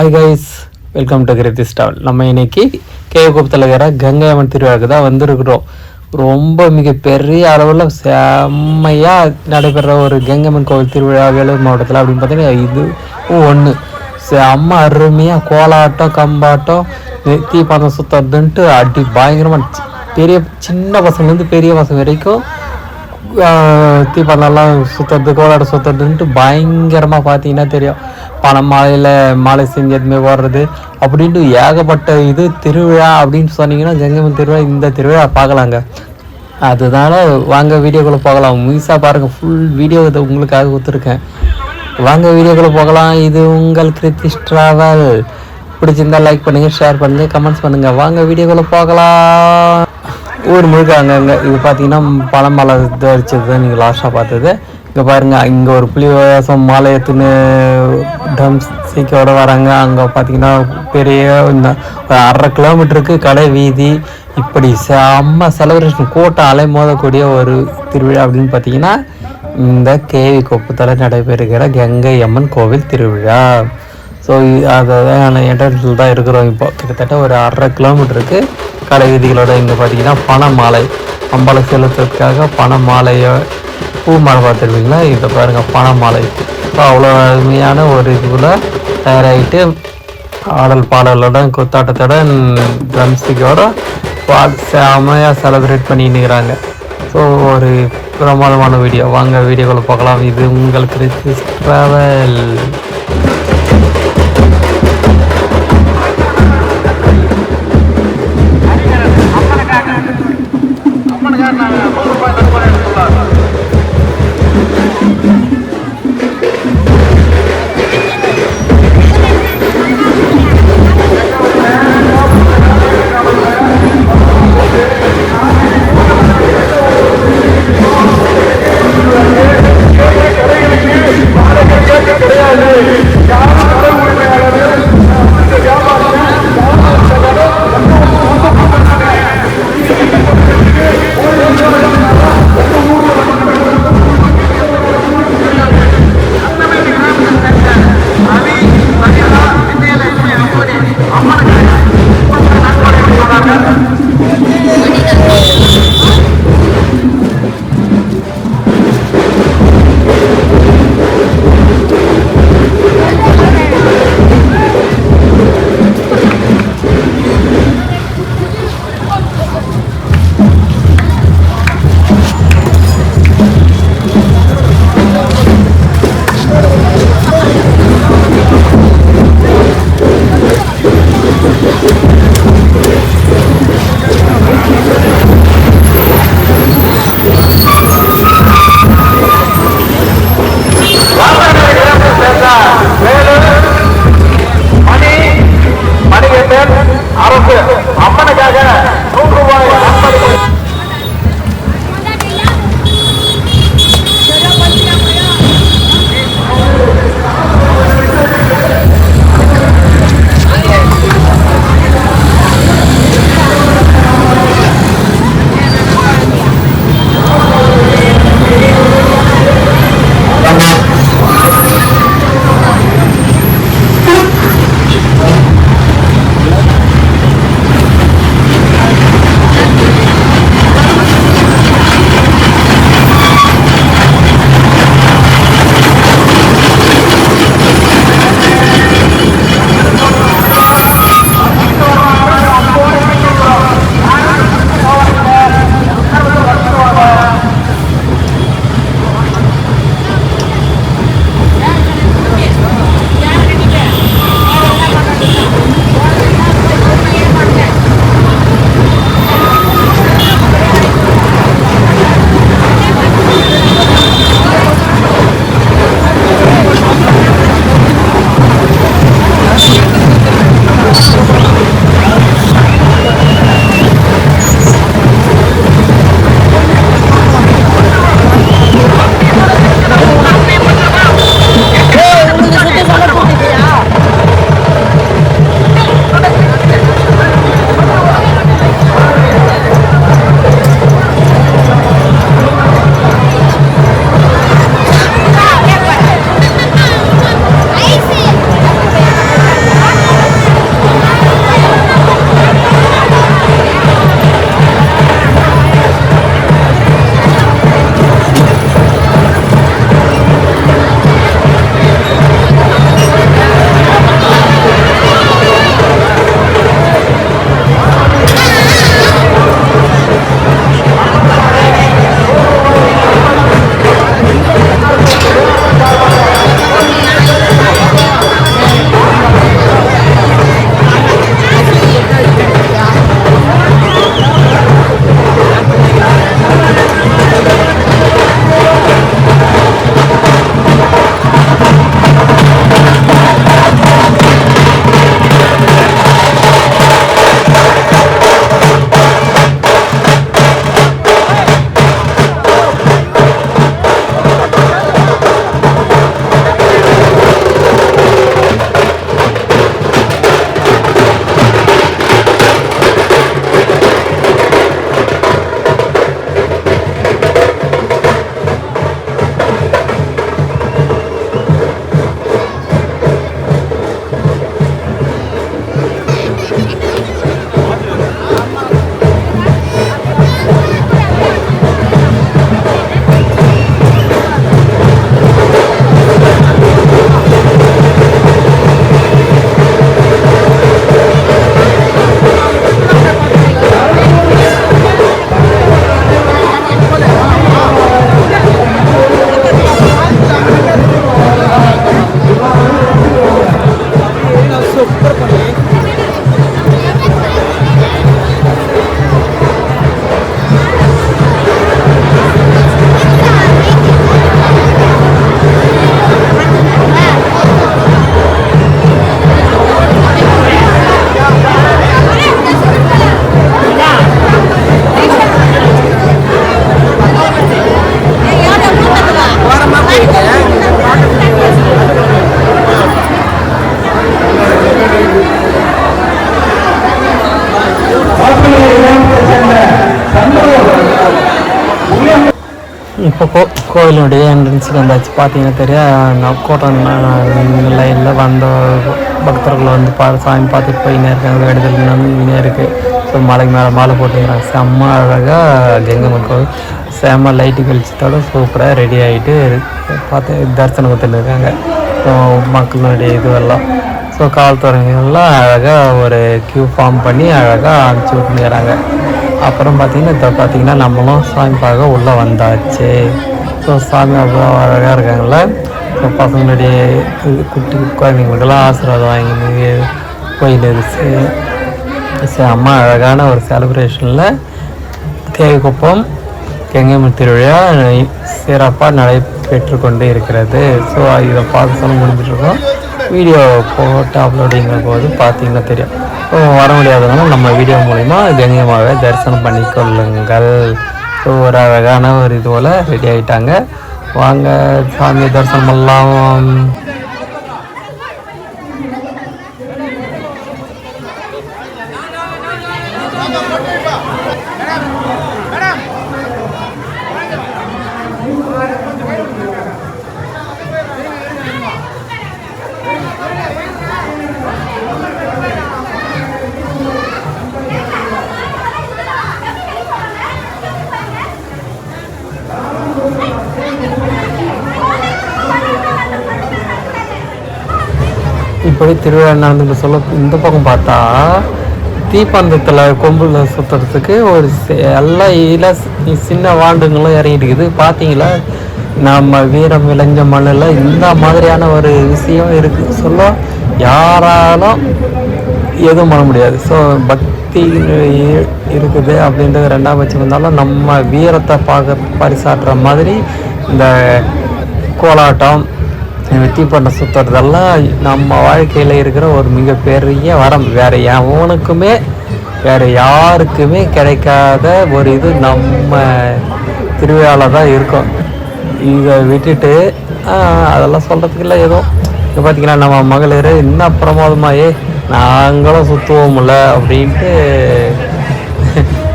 Hi guys welcome to Krithish stall நம்ம இன்னைக்கு கேகுப்பத்தில் இருக்கிற கங்கை அம்மன் திருவிழாவுக்கு தான் வந்திருக்கிறோம். ரொம்ப மிகப்பெரிய அளவில் செம்மையாக நடைபெற ஒரு கங்கம்மன் கோவில் திருவிழா வேலூர் மாவட்டத்தில் அப்படின்னு பார்த்தீங்கன்னா இது ஒன்று செம்ம அருமையாக கோலாட்டம் கம்பாட்டம் நெ- தீப்பந்தம் சுற்றுறதுன்ட்டு அடி பயங்கரமாக பெரிய சின்ன பசங்கலேருந்து பெரிய பசங்க வரைக்கும் தீபாவளெல்லாம் சுற்றுறது கோலாட சுற்றுறதுன்ட்டு பயங்கரமாக பார்த்தீங்கன்னா தெரியும். பணம் மாலையில் மாலை செஞ்சு எதுவுமே ஓடுறது. அப்படின்ட்டு ஏகப்பட்ட இது திருவிழா அப்படின்னு சொன்னீங்கன்னா ஜெங்கமன் திருவிழா இந்த திருவிழா பார்க்கலாங்க. அதனால வாங்க வீடியோக்குள்ளே போகலாம். முழுசாக பாருங்கள் ஃபுல் வீடியோ இதை உங்களுக்காக கொடுத்துருக்கேன். வாங்க வீடியோக்குள்ளே போகலாம். இது உங்கள் கிருத்திஷ் ட்ராவல் பிடிச்சிருந்தா லைக் பண்ணுங்கள் ஷேர் பண்ணுங்கள் கமெண்ட்ஸ் பண்ணுங்கள் வாங்க வீடியோக்குள்ளே போகலாம். ஊர் முழுக்க அங்கங்கே இது பார்த்தீங்கன்னா பழம் மலை தரிச்சது தான் நீங்கள் லாஸ்ட்டாக பார்த்தது. இங்கே பாருங்கள் இங்கே ஒரு புளிவாசம் மாலை எடுத்துன்னு ட்ரம்ஸ் சீக்கோட வராங்க. அங்கே பார்த்தீங்கன்னா பெரிய இந்த ஒரு அரை கிலோமீட்டருக்கு கடை வீதி. இப்படி செம்ம செலிப்ரேஷன் கூட்டம் அலை மோதக்கூடிய ஒரு திருவிழா அப்படின்னு பார்த்தீங்கன்னா இந்த கேவி கொப்புத்தலை நடைபெறுகிற கங்கை அம்மன் கோவில் திருவிழா. ஸோ அதான் என்ட்ரன்ஸில் தான் இருக்கிறோம் இப்போ. கிட்டத்தட்ட ஒரு அரை கிலோமீட்டருக்கு கடை வீதிகளோட இங்கே பார்த்தீங்கன்னா பனை மாலை அம்பளை செலுத்துறதுக்காக பனை மாலையை பூ மாலை பார்த்துருப்பீங்களா? இதை பாருங்கள் பனை மாலை ஸோ அவ்வளோ அருமையான ஒரு இதுல தயாராகிட்டு ஆடல் பாடலோட கொத்தாட்டத்தோட ட்ரம்ஸ்டிக்கோட செமையாக செலிப்ரேட் பண்ணிட்டு இருக்கிறாங்க. ஸோ ஒரு பிரமாதமான வீடியோ வாங்க வீடியோக்குள்ளே பார்க்கலாம் இது உங்களுக்கு ட்ராவல். இப்போ கோ கோவிலுடைய என்ட்ரன்ஸுக்கு வந்தாச்சு பார்த்தீங்கன்னா தெரியும். கூட்டம் லைனில் வந்த பக்தர்கள் வந்து பா சாமி பார்த்துட்டு போயினே இருக்காங்க இடத்துல நம்பினே இருக்குது ஸோ மலைக்கு மேலே மாலை போட்டுக்கிறாங்க செம்ம அழகாக கெங்கம்மன் கோவில். செம்ம லைட்டு வெளிச்சத்தோட சூப்பராக ரெடி ஆகிட்டு பார்த்து தரிசனம் கொடுத்துட்டு இருக்காங்க. ஸோ மக்களுடைய இதுவெல்லாம். ஸோ காவல்துறைகள்லாம் அழகாக ஒரு க்யூ ஃபார்ம் பண்ணி அழகாக அனுப்பிச்சி விட்டுங்கிறாங்க அப்புறம் பார்த்தீங்கன்னா இப்போ பார்த்திங்கன்னா நம்மளும் சாமி பார்க்க உள்ளே வந்தாச்சு. ஸோ சாமி அவ்வளோ அழகாக இருக்காங்கள ஸோ பசங்களுடைய குட்டி குழந்தைங்களுக்கெல்லாம் ஆசீர்வாதம் வாங்கி கோயில் இருந்துச்சு அம்மா அழகான ஒரு செலிப்ரேஷனில் தேவைக்குப்பம் கெங்கம்மன் திருவிழா சிறப்பாக நடைபெற்று கொண்டு இருக்கிறது. ஸோ இதை பார்த்து சொல்ல முடிஞ்சிட்ருக்கோம் வீடியோ போட்டு அப்லோடிங்கிற போது பார்த்தீங்கன்னா தெரியும். ஸோ வர முடியாதவங்க நம்ம வீடியோ மூலிமா கங்கம்மாவை தரிசனம் பண்ணிக்கொள்ளுங்கள் ஸோ ஒரு அழகான ஒரு இது போல் ரெடி ஆகிட்டாங்க வாங்க சாமி தரிசனம் இப்படி திருவிழா நடந்துட்டு சொல்ல இந்த பக்கம் பார்த்தா தீப்பந்தத்தில் கொம்புல சுற்றுறதுக்கு ஒரு சி- எல்லா இல சின்ன வாண்டுங்களும் இறங்கிட்டுக்குது. பார்த்தீங்களா நம்ம வீரம் விளைஞ்ச மண்ணில் இந்த மாதிரியான ஒரு விஷயம் இருக்குது சொல்ல யாராலும் எதுவும் பண்ண முடியாது. ஸோ பக்தி இருக்குது அப்படின்றது ரெண்டாம் பட்சம் இருந்தாலும் நம்ம வீரத்தை பார்க்க பரிசாற்றுற மாதிரி இந்த கோலாட்டம் வெற்றி பண்ண சுற்றுறதெல்லாம் நம்ம வாழ்க்கையில் இருக்கிற ஒரு மிகப்பெரிய வரம் வேறு எவனுக்குமே வேற யாருக்குமே கிடைக்காத ஒரு இது நம்ம திருவிழாவில் தான் இருக்கும். இதை விட்டுட்டு அதெல்லாம் சொல்கிறதுக்கு இல்லை இப்போ பார்த்தீங்கன்னா நம்ம மகளிர் இன்னும் பிரமாதமாயே நாங்களும் சுற்றுவோம்ல அப்படின்ட்டு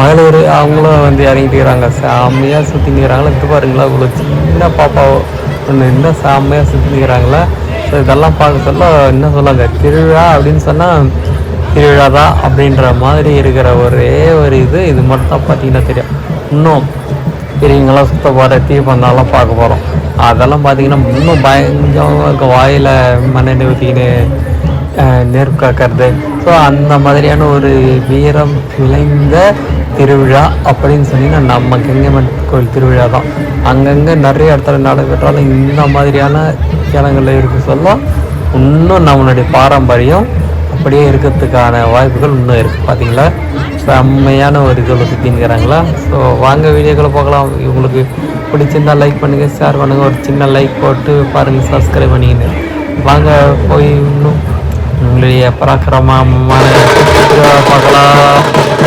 மகளிர் அவங்களும் வந்து இறங்கிட்டுக்கிறாங்க செம்மையாக சுற்றிங்கிறாங்களா இது பாருங்களா இவ்வளோ சின்ன பாப்பாவோ. என்ன செம்மையாக சுற்றிங்கிறாங்களா ஸோ இதெல்லாம் பார்க்க சொல்ல என்ன சொல்லாங்க திருவிழா அப்படின்னு சொன்னால் திருவிழா தான் அப்படின்ற மாதிரி இருக்கிற ஒரே ஒரு இது. இது மட்டும் தான் பார்த்தீங்கன்னா தெரியும். இன்னும் பெரியவங்களாம் சுத்த போகிற தீபந்தாலாம் பார்க்க போகிறோம் அதெல்லாம் பார்த்தீங்கன்னா இன்னும் பயங்கரமாக இருக்கும் வாயில் மண்ணெண்ணெய் ஊற்றிக்கின்னு நெருப்பு காக்கிறது ஸோ அந்த மாதிரியான ஒரு வீரம் விளைந்த திருவிழா அப்படின்னு சொன்னீங்கன்னா நம்ம கெங்கம்மன் கோயில் திருவிழா தான். அங்கங்கே நிறைய இடத்துல நடைபெற்றாலும் இந்த மாதிரியான இடங்களில் இருக்க சொல்ல இன்னும் நம்மளுடைய பாரம்பரியம் அப்படியே இருக்கிறதுக்கான வாய்ப்புகள் இன்னும் இருக்குது பார்த்தீங்களா செம்மையான ஒரு இதில் சுற்றிங்கிறாங்களா ஸோ வாங்க வீடியோக்களை பார்க்கலாம் உங்களுக்கு பிடிச்சிருந்தா லைக் பண்ணுங்கள் ஷேர் பண்ணுங்கள் ஒரு சின்ன லைக் போட்டு பாருங்கள் சப்ஸ்கிரைப் பண்ணிக்கின்னு வாங்க போய் இன்னும் உங்களுடைய பராக்கிரமமான பார்க்கலாம்.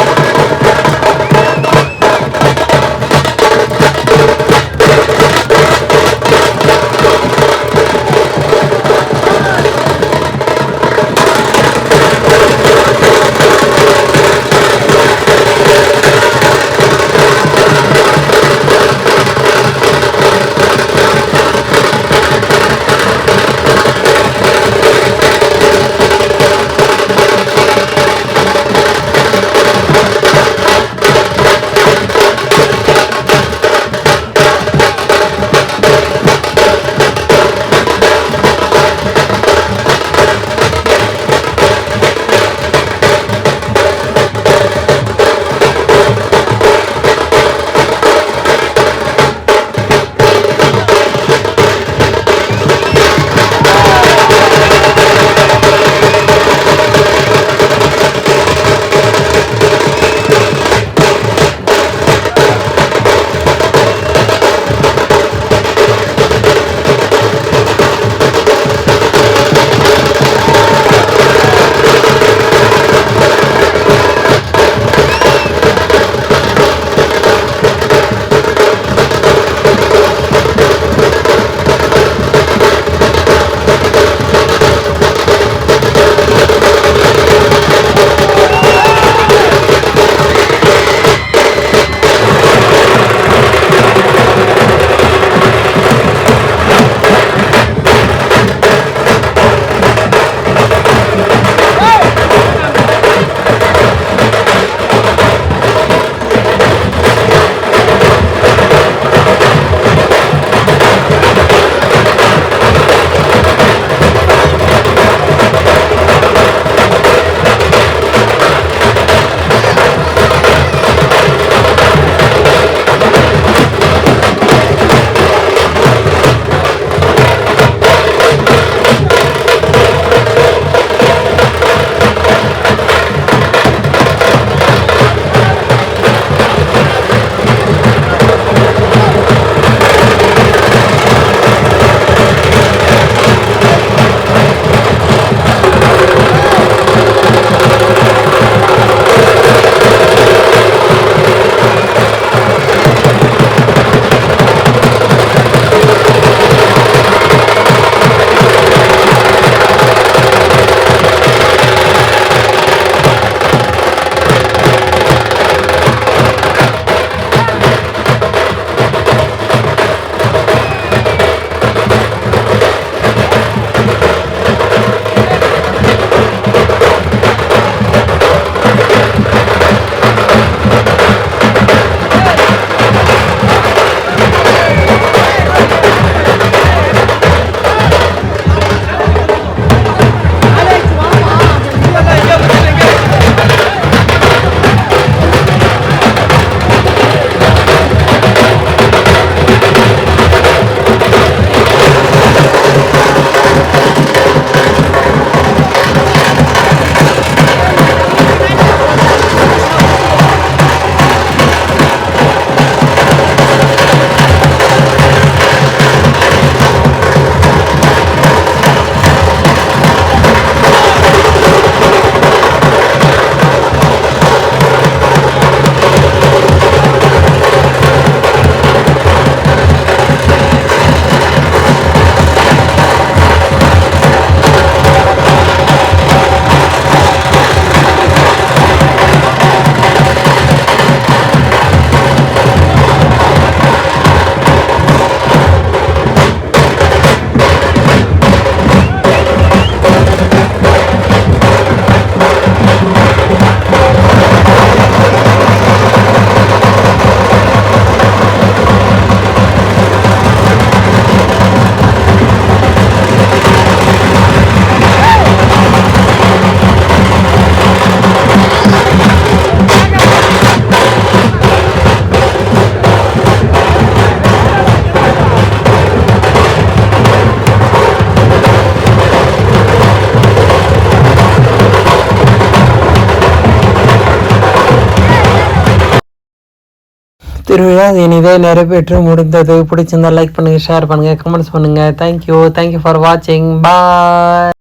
திருவிழா இனிதே நிறைவேற்று முடிந்தது. பிடிச்சிருந்தா லைக் பண்ணுங்கள் ஷேர் பண்ணுங்கள் கமெண்ட்ஸ் பண்ணுங்கள் தேங்க்யூ தேங்க்யூ ஃபார் வாட்சிங் பாய்